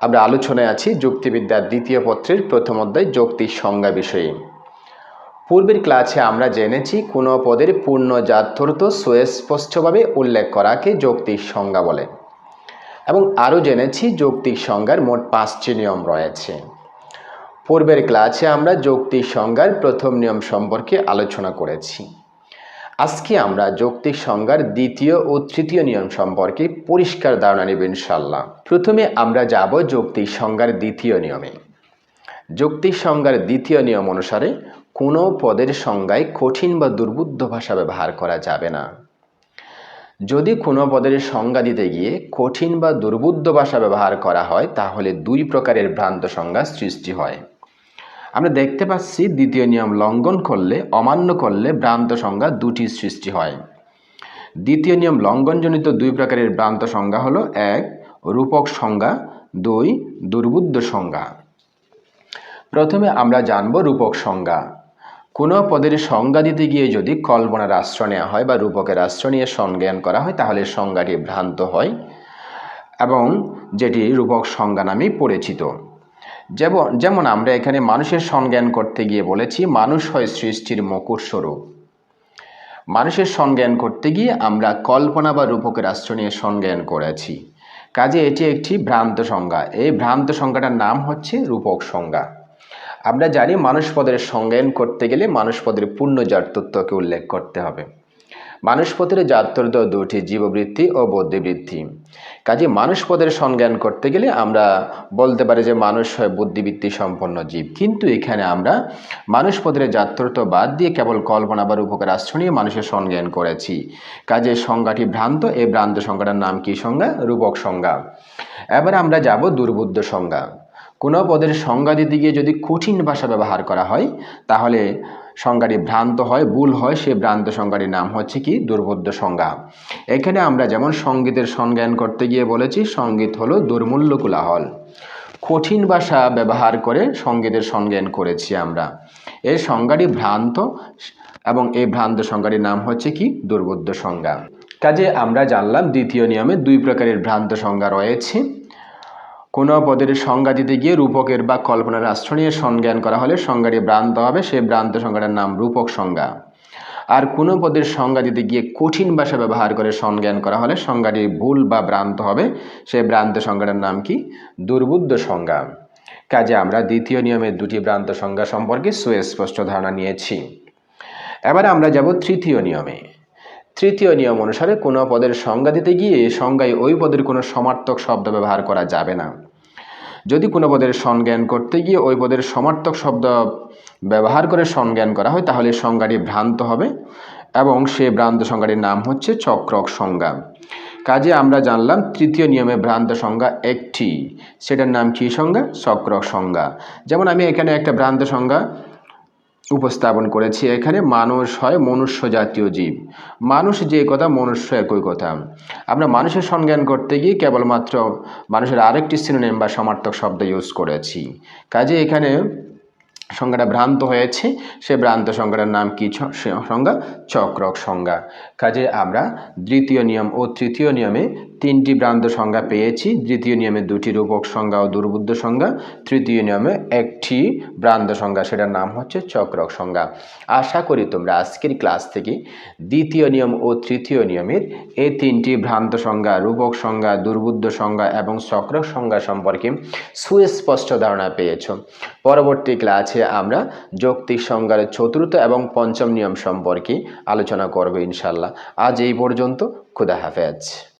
আমরা আলোচনায় আছি যুক্তিবিদ্যার দ্বিতীয় পত্রের প্রথম অধ্যায় যৌক্তিক সংজ্ঞা বিষয়ে। পূর্বের ক্লাসে আমরা জেনেছি কোনো পদের পূর্ণ জাত্যর্থ সুস্পষ্টভাবে উল্লেখ করাকে যৌক্তিক সংজ্ঞা বলে। এবং আরও জেনেছি যৌক্তিক সংজ্ঞার মোট পাঁচটি নিয়ম রয়েছে। পূর্বের ক্লাসে আমরা যৌক্তিক সংজ্ঞার প্রথম নিয়ম সম্পর্কে আলোচনা করেছি। আজকে আমরা যৌক্তিক সংজ্ঞার দ্বিতীয় ও তৃতীয় নিয়ম সম্পর্কে পরিষ্কার ধারণা নেব ইনশাল্লাহ প্রথমে আমরা যাব যৌক্তিক সংজ্ঞার দ্বিতীয় নিয়মে। যৌক্তিক সংজ্ঞার দ্বিতীয় নিয়ম অনুসারে কোনো পদের সংজ্ঞায় কঠিন বা দুর্বুদ্ধ ভাষা ব্যবহার করা যাবে না। যদি কোনো পদের সংজ্ঞা দিতে গিয়ে কঠিন বা দুর্বুদ্ধ ভাষা ব্যবহার করা হয়, তাহলে দুই প্রকারের ভ্রান্ত সংজ্ঞা সৃষ্টি হয়। আমরা দেখতে পাচ্ছি দ্বিতীয় নিয়ম, লঙ্ঘন করলে, অমান্য করলে ভ্রান্ত সংজ্ঞা দুটি সৃষ্টি হয়। দ্বিতীয় নিয়ম, লঙ্ঘনজনিত দুই প্রকারের ভ্রান্ত সংজ্ঞা হলো এক, রূপক সংজ্ঞা, দুই, দুর্বুদ্ধ সংজ্ঞা। প্রথমে আমরা জানব রূপক সংজ্ঞা। কোনো পদের সংজ্ঞা দিতে গিয়ে যদি কল্পনার আশ্রয় নেওয়া হয় বা রূপকের আশ্রয় নিয়ে সংজ্ঞান করা হয়, তাহলে সংজ্ঞাটি ভ্রান্ত হয় এবং যেটি রূপক সংজ্ঞা নামেই পরিচিত। যেমন যেমন আমরা এখানে মানুষের সংজ্ঞান করতে গিয়ে বলেছি, মানুষ হয় সৃষ্টির মকুর স্বরূপ। মানুষের সংজ্ঞান করতে গিয়ে আমরা কল্পনা বা রূপকের আশ্রয় নিয়ে সংজ্ঞান করেছি। কাজে এটি একটি ভ্রান্ত সংজ্ঞা। এই ভ্রান্ত সংজ্ঞাটার নাম হচ্ছে রূপক সংজ্ঞা। আমরা জানি মানুষ পদের সংজ্ঞায়ন করতে গেলে মানুষ পদের পূর্ণ জাতত্বকে উল্লেখ করতে হবে। মানুষ পদের জাতত্ব দুটি, জীববৃত্তি ও বুদ্ধিবৃত্তি। কাজে মানুষ পদের সংজ্ঞান করতে গেলে আমরা বলতে পারি যে মানুষ হয় বুদ্ধিবৃত্তি সম্পন্ন জীব। কিন্তু এখানে আমরা মানুষ পদের জাতত্ব বাদ দিয়ে কেবল কল্পনা বা রূপকের আশ্রয় নিয়ে মানুষের সংজ্ঞান করেছি। কাজে সংজ্ঞাটি ভ্রান্ত এই ভ্রান্ত সংজ্ঞাটার নাম কি সংজ্ঞা? রূপক সংজ্ঞা। এবার আমরা যাব দুর্বুদ্ধ সংজ্ঞা। কোনো পদের সংজ্ঞা দিতে গিয়ে যদি কঠিন ভাষা ব্যবহার করা হয়, তাহলে সংজ্ঞাটি ভ্রান্ত হয়, ভুল হয়, সে ভ্রান্ত সংজ্ঞাটির নাম হচ্ছে কি? দুর্বোধ্য সংজ্ঞা। এখানে আমরা যেমন সঙ্গীতের সংজ্ঞান করতে গিয়ে বলেছি সংগীত হলো দুর্মূল্য কোলাহল। কঠিন ভাষা ব্যবহার করে সঙ্গীতের সংজ্ঞান করেছি আমরা। এই সংজ্ঞাটি ভ্রান্ত এবং এই ভ্রান্ত সংজ্ঞাটির নাম হচ্ছে কি? দুর্বোধ্য সংজ্ঞা। কাজে আমরা জানলাম দ্বিতীয় নিয়মে দুই প্রকারের ভ্রান্ত সংজ্ঞা রয়েছে। কোনো পদের সংজ্ঞা দিতে গিয়ে রূপকের বা কল্পনার আশ্রয় নিয়ে সংজ্ঞান করা হলে সংজ্ঞাটি ভ্রান্ত হবে সেই ভ্রান্ত সংজ্ঞাটার নাম রূপক সংজ্ঞা। আর কোনো পদের সংজ্ঞা দিতে গিয়ে কঠিন ভাষা ব্যবহার করে সংজ্ঞান করা হলে সংজ্ঞাটি ভুল বা ভ্রান্ত হবে সেই ভ্রান্ত সংজ্ঞাটার নাম কি? দুর্বুদ্ধ সংজ্ঞা। কাজে আমরা দ্বিতীয় নিয়মের দুটি ভ্রান্ত সংজ্ঞা সম্পর্কে সুস্পষ্ট ধারণা নিয়েছি। এবার আমরা যাব তৃতীয় নিয়মে। তৃতীয় নিয়ম অনুসারে কোনো পদের সংজ্ঞা দিতে গিয়ে সংজ্ঞায় ওই পদের কোনো সমার্থক শব্দ ব্যবহার করা যাবে না। যদি কোনো পদের সংজ্ঞান করতে গিয়ে ওই পদের সমার্থক শব্দ ব্যবহার করে সংজ্ঞান করা হয়, তাহলে সংজ্ঞাটি ভ্রান্ত হবে এবং সে ভ্রান্ত সংজ্ঞাটির নাম হচ্ছে চক্রক সংজ্ঞা। কাজে আমরা জানলাম তৃতীয় নিয়মে ভ্রান্ত সংজ্ঞা একটি। সেটার নাম কী সংজ্ঞা? চক্রক সংজ্ঞা। যেমন আমি এখানে একটা ভ্রান্ত সংজ্ঞা উপস্থাপন করেছি এখানে, মানুষ হয় মনুষ্য জাতীয় জীব। মানুষ যে কথা মনুষ্য একই কথা। আমরা মানুষের সংজ্ঞান করতে গিয়ে কেবলমাত্র মানুষের আরেকটি সিনোনিম বা সমার্থক শব্দ ইউজ করেছি। কাজে এখানে সংজ্ঞাটা ভ্রান্ত হয়েছে। সে ভ্রান্ত সংজ্ঞাটার নাম কি? সংজ্ঞা চক্রক সংজ্ঞা। কাজে আমরা দ্বিতীয় নিয়ম ও তৃতীয় নিয়মে তিনটি ভ্রান্ত সংজ্ঞা পেয়েছি। দ্বিতীয় নিয়মে দুটি রূপক সংজ্ঞা ও দুর্বুদ্ধ সংজ্ঞা। তৃতীয় নিয়মে একটি ভ্রান্ত সংজ্ঞা, সেটার নাম হচ্ছে চক্রক সংজ্ঞা। আশা করি তোমরা আজকের ক্লাস থেকে দ্বিতীয় নিয়ম ও তৃতীয় নিয়মের এই তিনটি ভ্রান্ত সংজ্ঞা, রূপক সংজ্ঞা, দুর্বুদ্ধ সংজ্ঞা এবং চক্রক সংজ্ঞা সম্পর্কে সুস্পষ্ট ধারণা পেয়েছ। পরবর্তী ক্লাসে আমরা যৌক্তিক সংজ্ঞার চতুর্থ এবং পঞ্চম নিয়ম সম্পর্কে আলোচনা করব ইনশাল্লাহ। আজ এই পর্যন্ত, খুদা হাফেজ।